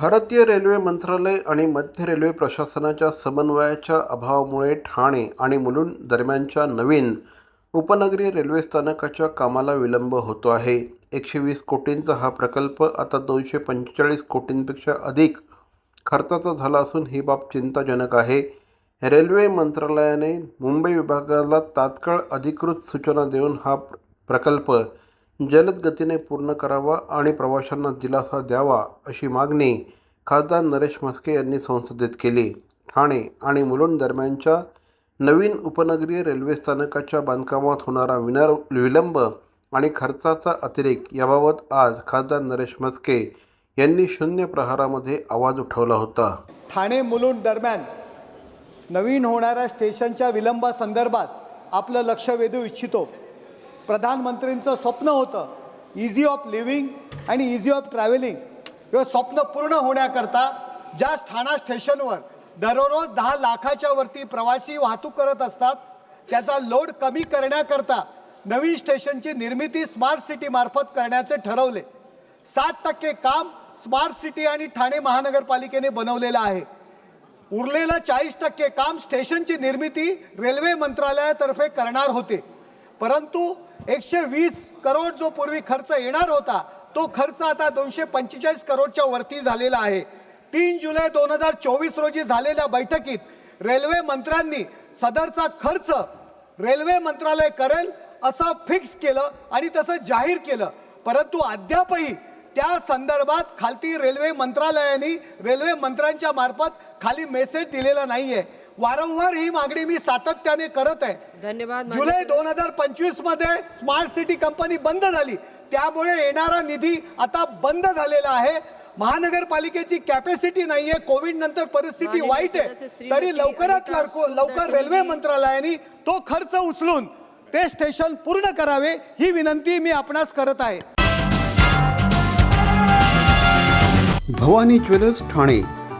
भारतीय रेल्वे मंत्रालय आणि मध्य रेल्वे प्रशासनाच्या समन्वयाच्या अभावामुळे ठाणे आणि मुलुंड दरम्यानच्या नवीन उपनगरीय रेल्वे स्थानकाच्या कामाला विलंब होतो आहे. एकशे वीस कोटींचा हा प्रकल्प आता दोनशे पंचेचाळीस कोटींपेक्षा अधिक खर्चाचा झाला असून ही बाब चिंताजनक आहे. रेल्वे मंत्रालयाने मुंबई विभागाला तात्काळ अधिकृत सूचना देऊन हा प्र- प्रकल्प जलद गतीने पूर्ण करावा आणि प्रवाशांना दिलासा द्यावा अशी मागणी खासदार नरेश म्हस्के यांनी संसदेत केली. ठाणे आणि मुलुंड दरम्यानच्या नवीन उपनगरीय रेल्वे स्थानकाच्या बांधकामात होणारा विनर विलंब आणि खर्चाचा अतिरेक याबाबत आज खासदार नरेश म्हस्के यांनी शून्य प्रहारामध्ये आवाज उठवला होता. ठाणे मुलुंड दरम्यान नवीन होणाऱ्या स्टेशनच्या विलंबासंदर्भात आपलं लक्ष वेधू इच्छितो. प्रधानमंत्रींचं स्वप्न होतं. इझी ऑफ लिव्हिंग आणि इझी ऑफ ट्रॅव्हलिंग हे स्वप्न पूर्ण होण्याकरता ज्या ठाणा स्टेशनवर दररोज दहा लाखाच्या वरती प्रवासी वाहतूक करत असतात त्याचा लोड कमी करण्याकरता नवीन स्टेशनची निर्मिती स्मार्ट सिटी मार्फत करण्याचे ठरवले. साठ टक्के काम स्मार्ट सिटी आणि ठाणे महानगरपालिकेने बनवलेलं आहे. उरलेलं चाळीस टक्के काम स्टेशनची निर्मिती रेल्वे मंत्रालयातर्फे करणार होते. परंतु एकशे वीस करोड जो पूर्वी खर्च येणार होता तो खर्च आता दोनशे पंचेचाळीस करोडच्या वरती झालेला आहे. तीन जुलै दोन हजार चोवीस रोजी झालेल्या बैठकीत रेल्वे मंत्र्यांनी सदरचा खर्च रेल्वे मंत्रालय करेल असं फिक्स केलं आणि तसं जाहीर केलं. परंतु अद्यापही त्या संदर्भात खालती रेल्वे मंत्रालयाने रेल्वे मंत्र्यांच्या मार्फत खाली मेसेज दिलेला नाही आहे वारंवार ही मागणी मी सातत्याने करत आहे. धन्यवाद जुलै मान्य- दोन हजार पंचवीसमध्ये स्मार्ट सिटी कंपनी बंद झाली. त्यामुळे येणारा निधी आता बंद झालेला आहे. महानगरपालिकेची कॅपॅसिटी नाहीये. कोविड नंतर परिस्थिती वाईट आहे. तरी लवकरात लवकर रेल्वे. मंत्रालयाने तो खर्च उचलून ते स्टेशन पूर्ण करावे ही विनंती मी आपणास करत आहे. भवानी ज्वेलर्स ठाणे.